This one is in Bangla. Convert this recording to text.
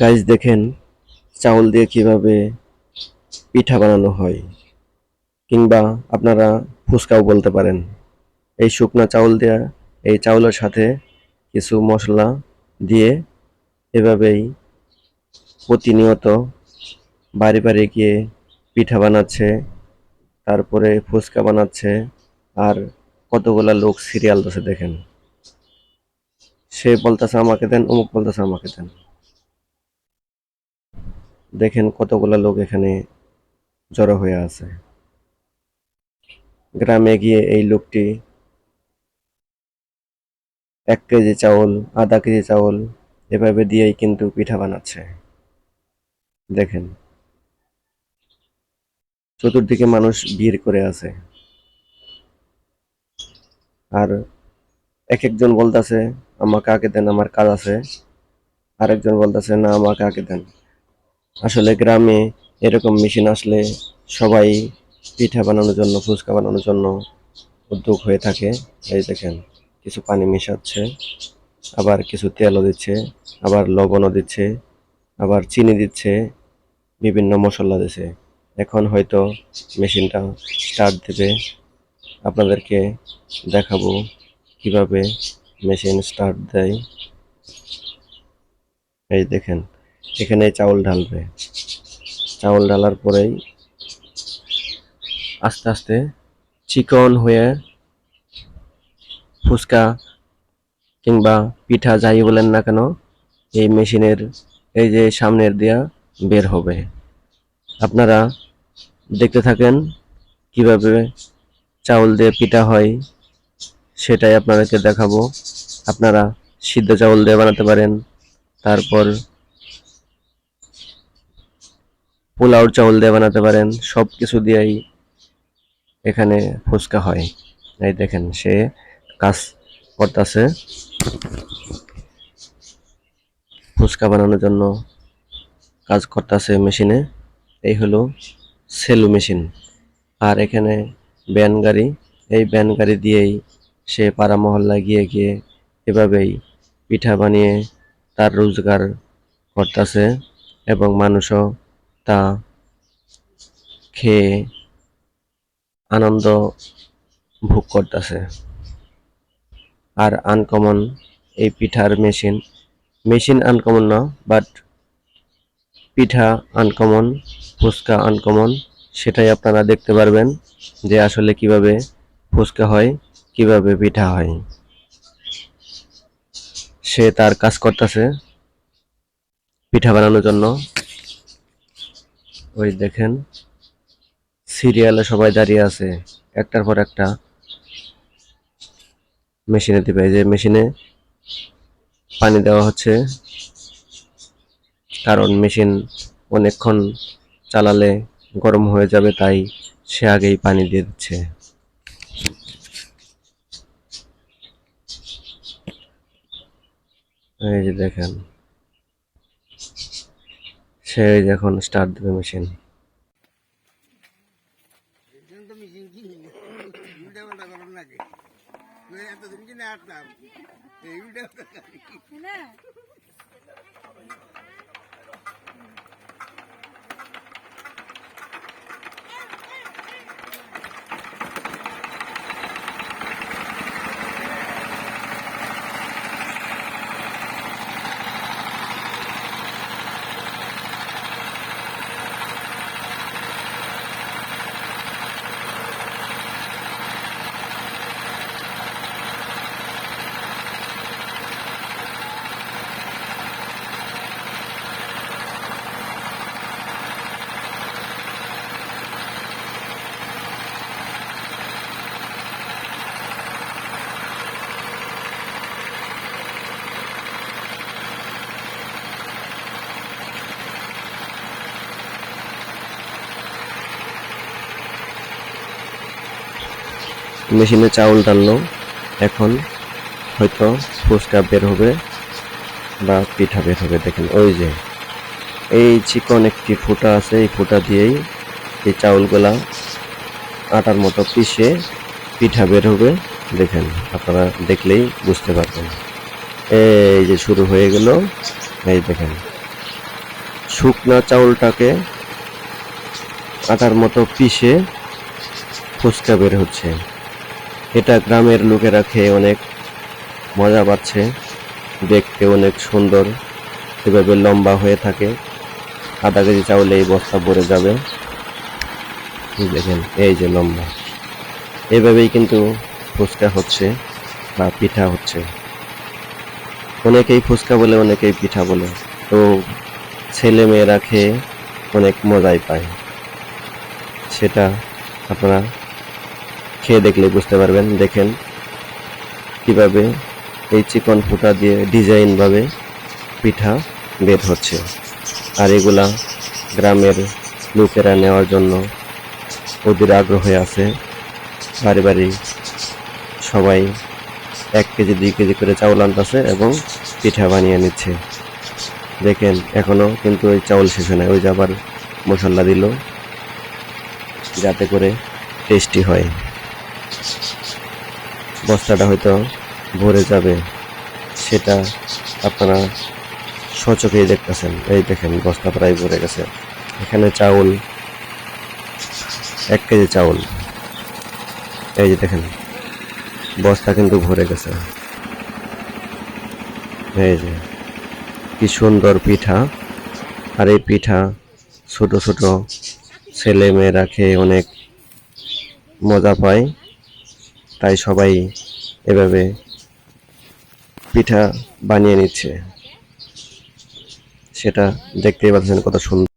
গাইজ দেখেন চাউল দিয়ে কীভাবে পিঠা বানানো হয়। কিংবা আপনারা ফুচকাও বলতে পারেন। এই শুকনা চাউল দেয়া, এই চাউলের সাথে কিছু মশলা দিয়ে এভাবেই প্রতিনিয়ত বাড়ি বাড়ি গিয়ে পিঠা বানাচ্ছে, তারপরে ফুচকা বানাচ্ছে, আর কতগুলা লোক সিরিয়াল বসে দেখেন। সে বলতেছে আমাকে দেন, অমুক বলতেছে আমাকে দেন। দেখেন কতগুলা লোক এখানে জড়ো হয়ে আছে। গ্রামে গিয়ে এই লোকটি এক কেজি চাউল, আধা কেজি চাউল এভাবে দিয়েই কিন্তু পিঠা বানাচ্ছে। দেখেন। চতুর্দিকে মানুষ ভিড় করে আছে। আর এক একজন বলতেছে, আমাকে আগে দেন, আমার কাজ আছে। আরেকজন বলতেছে, না, আমাকে আগে দেন। আসলে গ্রামে এরকম মেশিন আসলে সবাই পিঠা বানানোর জন্য, ফুচকা বানানোর জন্য উদ্যোগ হয়ে থাকে। এই দেখেন, কিছু পানি মেশাচ্ছে, আবার কিছু তেলও দিচ্ছে, আবার লবণও দিচ্ছে, আবার চিনি দিচ্ছে, বিভিন্ন মশলা দিচ্ছে। এখন হয়তো মেশিনটা স্টার্ট দেবে। আপনাদেরকে দেখাবো কীভাবে মেশিন স্টার্ট দেয়। এই দেখেন এখানে চাউল ঢালবে। চাউল ঢালার পরেই আস্তে আস্তে চিকন হয়ে ফুচকা কিংবা পিঠা যাই বলেন না কেন, এই মেশিনের, এই যে সামনের দিয়া বের হবে। আপনারা দেখতে থাকেন কীভাবে চাউল দিয়ে পিঠা হয়, সেটাই আপনাদেরকে দেখাবো। আপনারা সিদ্ধ চাউল দিয়ে বানাতে পারেন, তারপর পোলাওর চাউল দিয়ে বানাতে পারেন সব কিছু দিয়েই এখানে ফুচকা হয়। এই দেখেন, সে কাজ করতেছে। ফুচকা বানানোর জন্য কাজ করতেছে মেশিনে। এই হলো সেলু মেশিন। আর এখানে ব্যান গাড়ি, এই ব্যান গাড়ি দিয়েই সে পাড়া মহল্লা গিয়ে গিয়ে এভাবেই পিঠা বানিয়ে তার রোজগার করতেছে এবং মানুষও তা খেয়ে আনন্দ ভোগ করতেছে। আর আনকমন এই পিঠার মেশিন মেশিন আনকমন না বাট পিঠা আনকমন ফুচকা আনকমন সেটাই আপনারা দেখতে পারবেন যে আসলে কীভাবে ফুচকা হয়, কীভাবে পিঠা হয়। সে তার কাজ করতেছে পিঠা বানানোর জন্য। ওই দেখেন, সিরিয়ালে সবাই দাঁড়িয়ে আছে, একটার পর একটা মেশিনে দিবে। যে মেশিনে পানি দেওয়া হচ্ছে, কারণ মেশিন অনেকক্ষণ চালালে গরম হয়ে যাবে, তাই সে আগেই পানি দিয়ে দিচ্ছে। এই যে দেখেন সে এখন স্টার্ট দেবে মেশিন এখানে তো মেশিন কিনি মেশিনে চাউল ডাললো এখন হয়তো ফুচকা বের হবে বা পিঠা বের হবে, দেখেন। ওই যে, এই চিকন একটি ফুটা আছে, এই ফুটা দিয়েই এই চাউলগুলা আটার মতো পিষে পিঠা বের হবে, দেখেন। আপনারা দেখলেই বুঝতে পারবেন। এই যে শুরু হয়ে গেল, এই দেখেন। শুকনা চাউলটাকে আটার মতো পিষে ফুচকা বের হচ্ছে। এটা গ্রামের লোকেরা খেয়ে অনেক মজা পাচ্ছে। দেখতে অনেক সুন্দর। এভাবে লম্বা হয়ে থাকে। আধা কেজি চাউলে এই বস্তা ভরে যাবে। দেখেন, এই যে লম্বা। এভাবেই কিন্তু ফুচকা হচ্ছে বা পিঠা হচ্ছে। অনেকেই ফুচকা বলে, অনেকেই পিঠা বলে। তো ছেলে মেয়েরা খেয়ে অনেক মজাই পায়। সেটা আপনারা খেয়ে দেখলে বুঝতে পারবেন, দেখেন কীভাবে এই চিকন ফুটা দিয়ে ডিজাইনভাবে পিঠা বের হচ্ছে। আর এগুলা গ্রামের লোকেরা নেওয়ার জন্য ওদের আগ্রহে আছে। বাড়ি বাড়ি সবাই এক কেজি, দুই কেজি করে চাউল আনতেছে এবং পিঠা বানিয়ে নিচ্ছে। দেখেন, এখনও কিন্তু ওই চাউল শেষ হয় না ওই যে আবার মশলা দিল, যাতে করে টেস্টি হয়। বস্তাটা হয়তো ভরে যাবে, সেটা আপনারা সচকেই দেখতেছেন। এই দেখেন, বস্তা প্রায় ভরে গেছে। এখানে চাউল, এক কেজি চাউল। এই যে দেখেন, বস্তা কিন্তু ভরে গেছে। এই যে, কি সুন্দর পিঠা। আর এই পিঠা ছোট ছোট ছেলে মেয়েরা খেয়ে অনেক মজা পায়। তাই সবাই এভাবে পিঠা বানিয়ে নিচ্ছে। সেটা দেখতেই পাচ্ছেন কত সুন্দর।